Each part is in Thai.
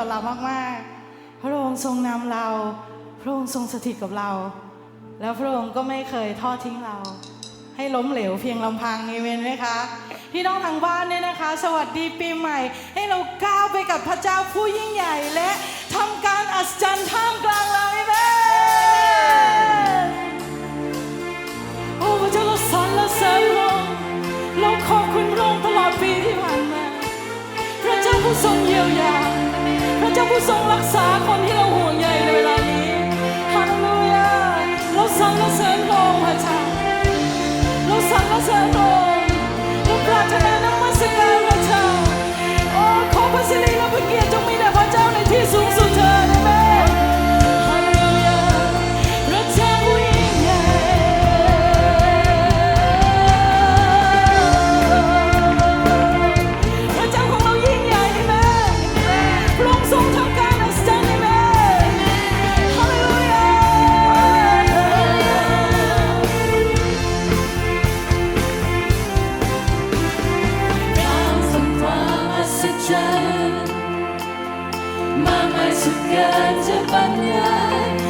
ต่อเรามากๆ พระองค์ทรงนำเรา พระองค์ทรงสถิตกับเรา แล้วพระองค์ก็ไม่เคยทอดทิ้งเรา ให้ล้มเหลวเพียงลำพังเอเมนไหมคะพี่น้องทางบ้านเนี่ยนะคะ สวัสดีปีใหม่ ให้เราก้าวไปกับพระเจ้าผู้ยิ่งใหญ่ และทำการอัศจรรย์ท่ามกลางเรา 更加的放任。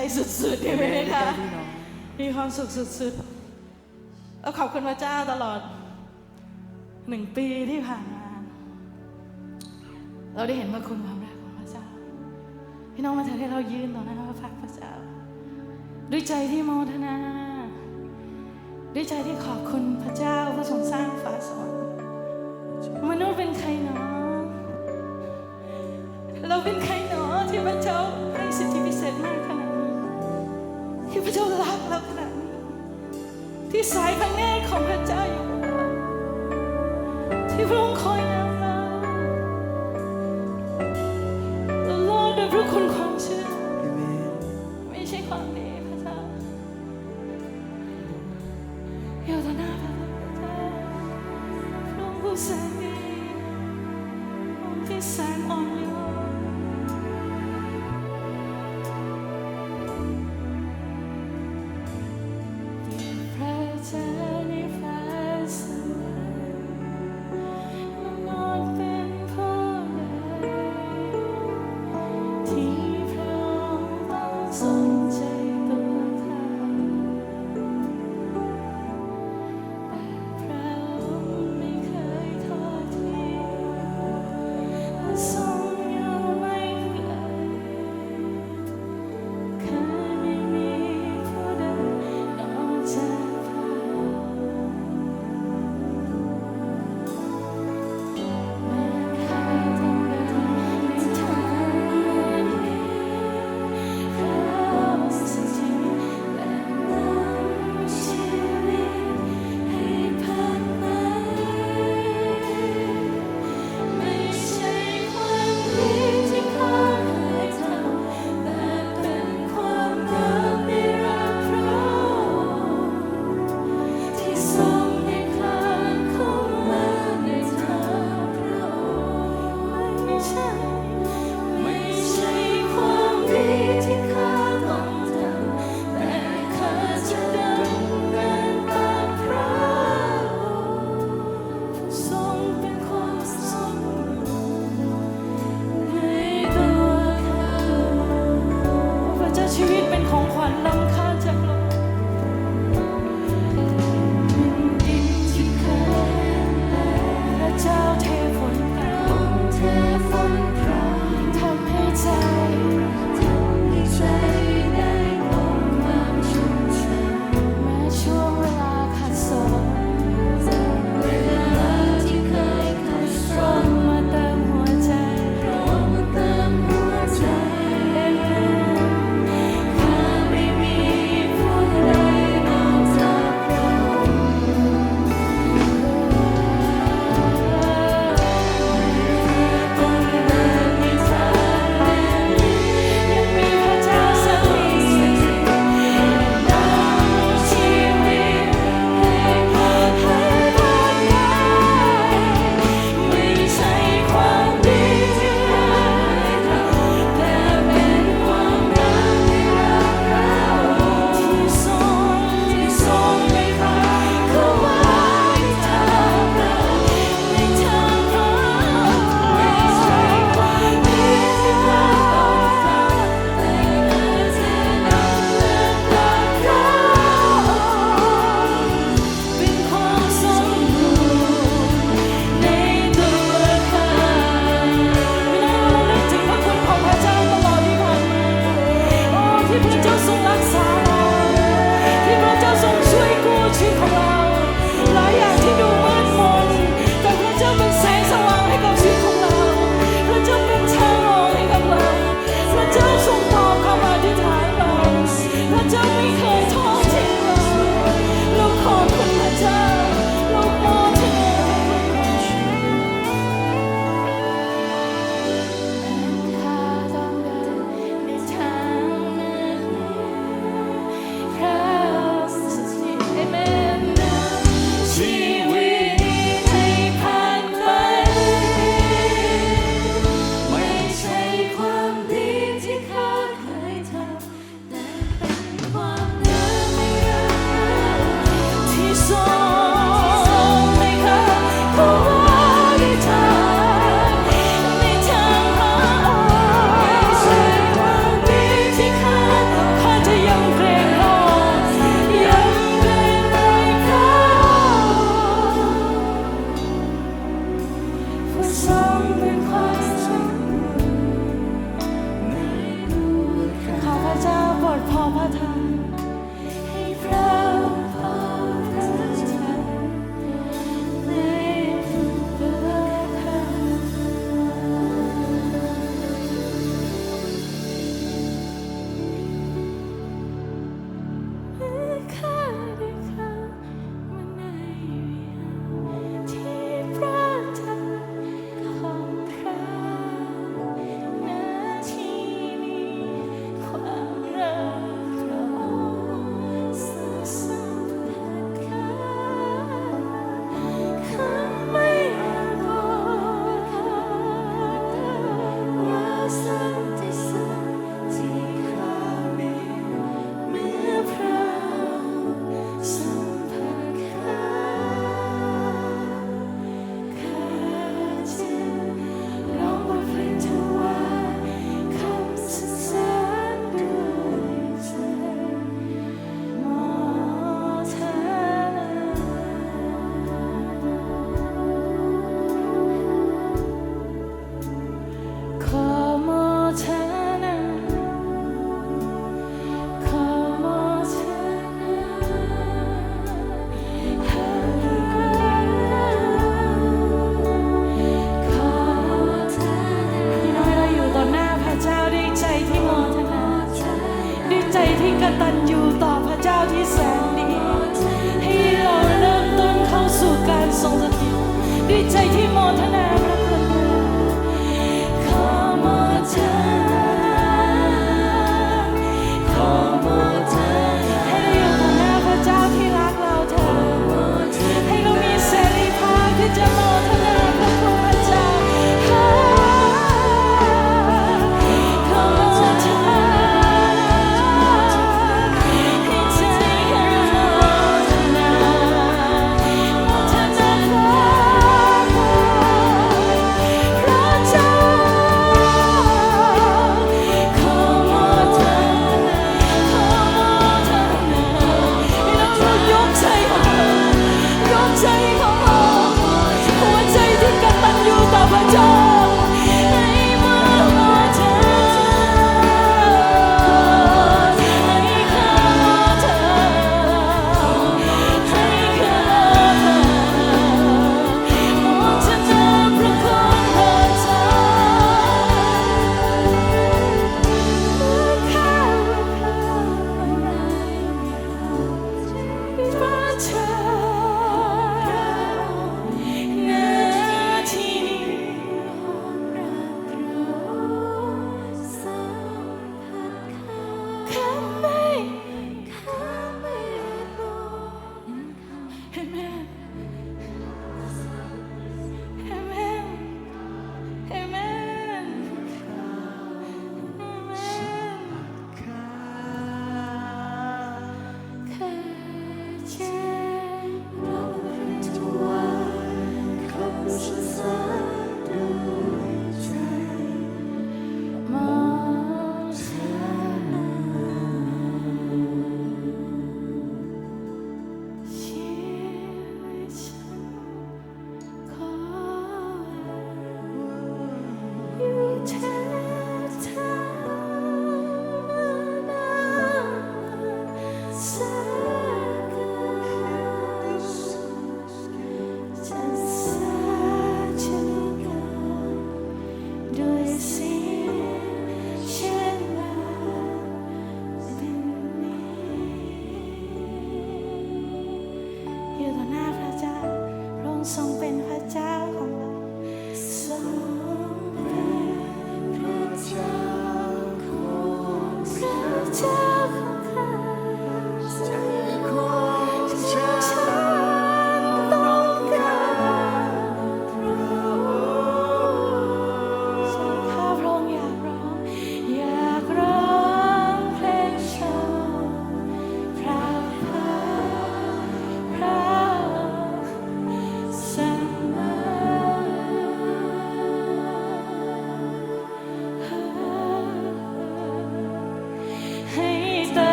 ใจสุดๆใช่ไหมคะมีความสุขสุดๆแล้วขอบคุณพระเจ้าตลอดหนึ่งปีที่ผ่านมา เราได้เห็นว่าคุณความรักของพระเจ้า พี่น้องมาทำให้เรายืนตรงหน้าพระพักพระเจ้า ด้วยใจที่โมทนาด้วยใจที่ขอบคุณพระเจ้าผู้ทรงสร้างฟ้าสวรรค์มนุษย์เป็นใครเนาะเราเป็นใครเนาะที่พระเจ้าให้สิทธิพิเศษมากขนาด ที่พระเจ้ารักเราขนาดนี้ที่สายพระเนตรของพระเจ้าอยู่ที่พระองค์คอยนำเราเรตลอดโดยพระคุณความเชื่อไม่ใช่ความดีพระเจ้าอยู่ต่อหน้าพระเจ้าพระองค์ผู้แสนดีองค์ที่แสนอ่อน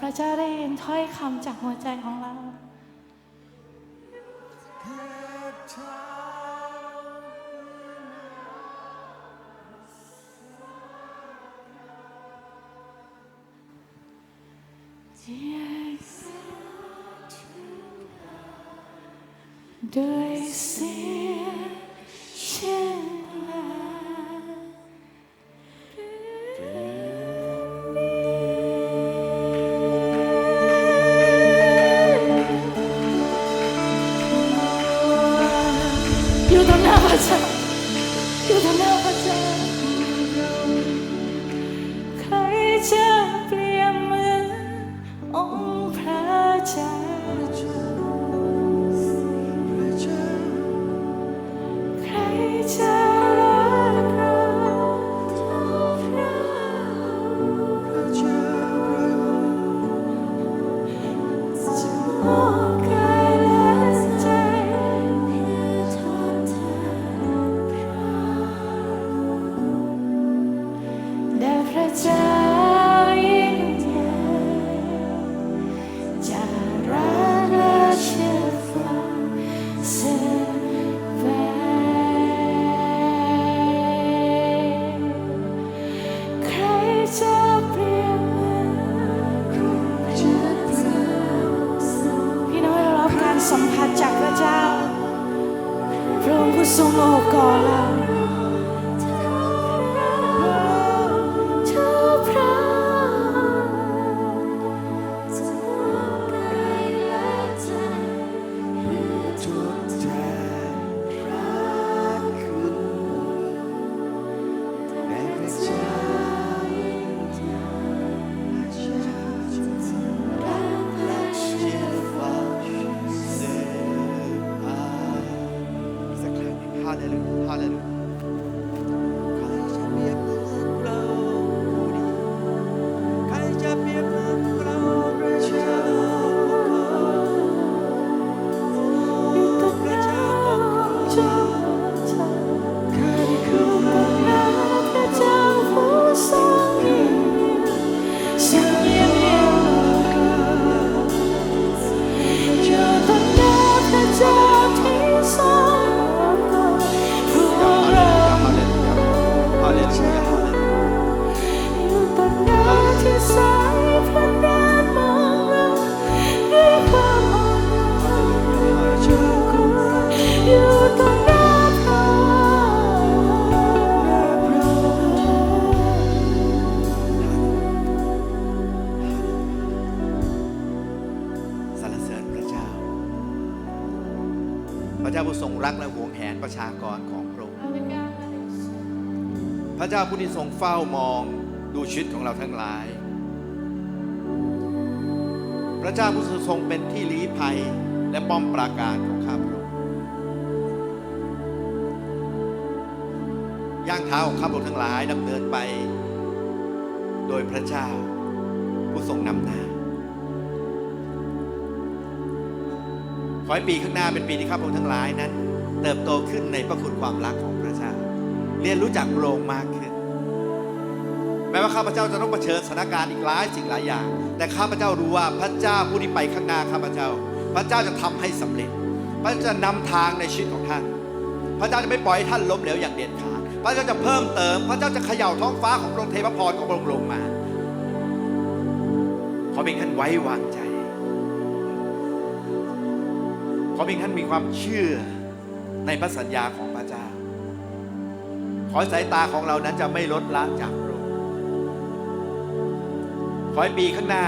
พระเจ้าได้ยินถ้อยคำจากหัวใจของเรา อยู่ตรงหน้าพระเจ้าอยู่ตร จากพระเจ้าพระองค์ผู้ทรงโอบกอดเรา เฝ้ามองดูชีวิตของเราทั้งหลาย พระเจ้าผู้ทรงเป็นที่ลี้ภัยและป้อมปราการของข้าพระองค์ย่างเท้าของข้าพระองค์ทั้งหลายดำเนินไป โดยพระเจ้าผู้ทรงนำหน้าขอให้ปีข้างหน้าเป็นปีที่ข้าพเจ้าทั้งหลายนั้น เติบโตขึ้นในพระคุณความรักของพระเจ้า เรียนรู้จักพระองค์มากขึ้น แม้ว่าข้าพเจ้าจะต้องเผชิญสถานการณ์อีกหลายสิ่งหลายอย่าง แต่ข้าพเจ้ารู้ว่าพระเจ้าผู้ที่ไปข้างหน้าข้าพเจ้า พระเจ้าจะทำให้สำเร็จ พระเจ้าจะนำทางในชีวิตของท่าน พระเจ้าจะไม่ปล่อยให้ท่านล้มเหลวอย่างเด็ดขาด พระเจ้าจะเพิ่มเติม พระเจ้าจะเขย่าท้องฟ้าของพระองค์เทพพรของพระองค์ลงมา ขอเพียงท่านไว้วางใจ ขอเพียงท่านมีความเชื่อในพระสัญญาของพระเจ้า ขอสายตาของเรานั้นจะไม่ลดละจาก ขอให้ปีข้างหน้า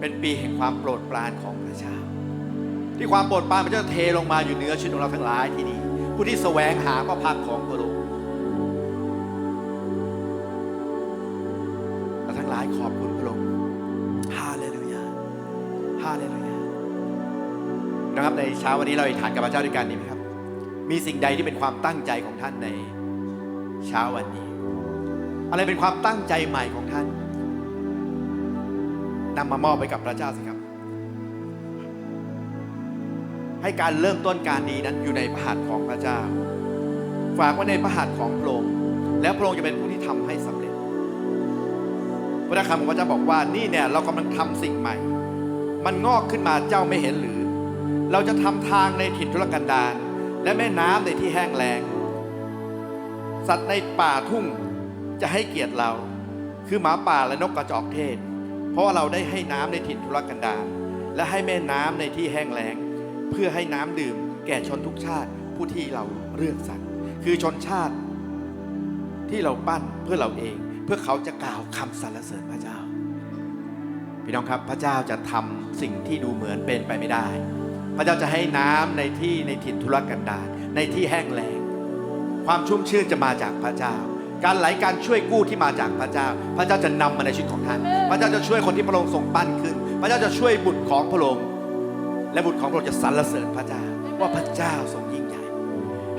เป็นปีแห่งความโปรดปรานของพระเจ้า ที่ความโปรดปรานพระเจ้าเทลงมาอยู่เหนือชีวิตของเราทั้งหลายที่นี่ผู้ที่แสวงหาพระพักของพระองค์เราทั้งหลายขอบคุณพระองค์ฮาเลลูยาฮาเลลูยานะครับในเช้าวันนี้เราอธิษฐานกับพระเจ้าด้วยกันดีไหมครับ มีสิ่งใดที่เป็นความตั้งใจของท่านในเช้าวันนี้ อะไรเป็นความตั้งใจใหม่ของท่าน นำมามอบไปกับพระเจ้าสิครับ ให้การเริ่มต้นการดีนั้นอยู่ในพระหัตถ์ของพระเจ้า ฝากไว้ในพระหัตถ์ของพระองค์แล้วพระองค์จะเป็นผู้ที่ทำให้สำเร็จ พระคำของพระเจ้าบอกว่านี่เนี่ยเรากำลังทำสิ่งใหม่ มันงอกขึ้นมาเจ้าไม่เห็นหรือ เราจะทำทางในถิ่นทุรกันดารและแม่น้ำในที่แห้งแล้ง สัตว์ในป่าทุ่งจะให้เกียรติเรา คือหมาป่าและนกกระจอกเทศ เพราะเราได้ให้น้ำในถิ่นทุรกันดารและให้แม่น้ำในที่แห้งแล้ง เพื่อให้น้ำดื่ม แก่ชนทุกชาติผู้ที่เราเลือกสรรคือชนชาติที่เราปั้นเพื่อเราเอง เพื่อเขาจะกล่าวคำสรรเสริญพระเจ้า พี่น้องครับพระเจ้าจะทำสิ่งที่ดูเหมือนเป็นไปไม่ได้ พระเจ้าจะให้น้ำในที่ในถิ่นทุรกันดารในที่แห้งแล้งความชุ่มชื่นจะมาจากพระเจ้า การไหลการช่วยกู้ที่มาจากพระเจ้า พระเจ้าจะนำมาในชีวิตของท่าน พระเจ้าจะช่วยคนที่พระองค์ทรงปั้นขึ้น พระเจ้าจะช่วยบุตรของพระองค์และบุตรของพระองค์จะสรรเสริญพระเจ้า ว่าพระเจ้าทรงยิ่งใหญ่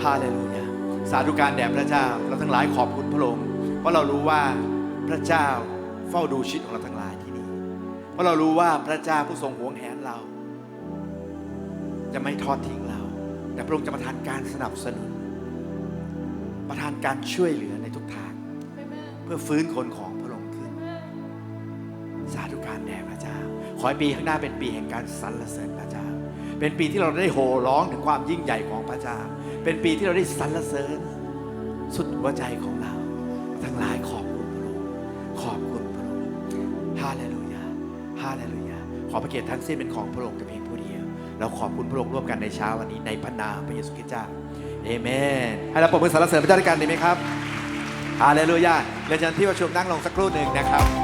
ฮาเลลูยาสาธุการแด่พระเจ้าเราทั้งหลายขอบคุณพระองค์เพราะเรารู้ว่าพระเจ้าเฝ้าดูชีวิตของเราทั้งหลายที่นี่เพราะเรารู้ว่าพระเจ้าผู้ทรงหวงแหนเรา จะไม่ทอดทิ้งเรา แต่พระองค์จะประทานการสนับสนุน ประทานการช่วยเหลือในทุกทาง เพื่อฟื้นคนของพระองค์ขึ้น สาธุการแด่พระเจ้า ขอให้ปีข้างหน้าเป็นปีแห่งการสรรเสริญพระเจ้า เป็นปีที่เราได้โห่ร้องถึงความยิ่งใหญ่ของพระเจ้า เป็นปีที่เราได้สรรเสริญ สุดหัวใจของเรา ทั้งหลายขอบคุณพระองค์ขอบคุณพระองค์ฮาเลลูยาฮาเลลูยาขอพระเกียรติทั้งสิ้นเป็นของพระองค์แต่เพียงผู้เดียว เราขอบคุณพระองค์ร่วมกันในเช้าวันนี้ในพระนามพระเยซูคริสต์เจ้าเอเมนให้เราปรบมือสรรเสริญพระเจ้าด้วยกันดีไหมครับ ฮาเลลูยาเรียนเชิญที่ประชุมนั่งลงสักครู่หนึ่งนะครับ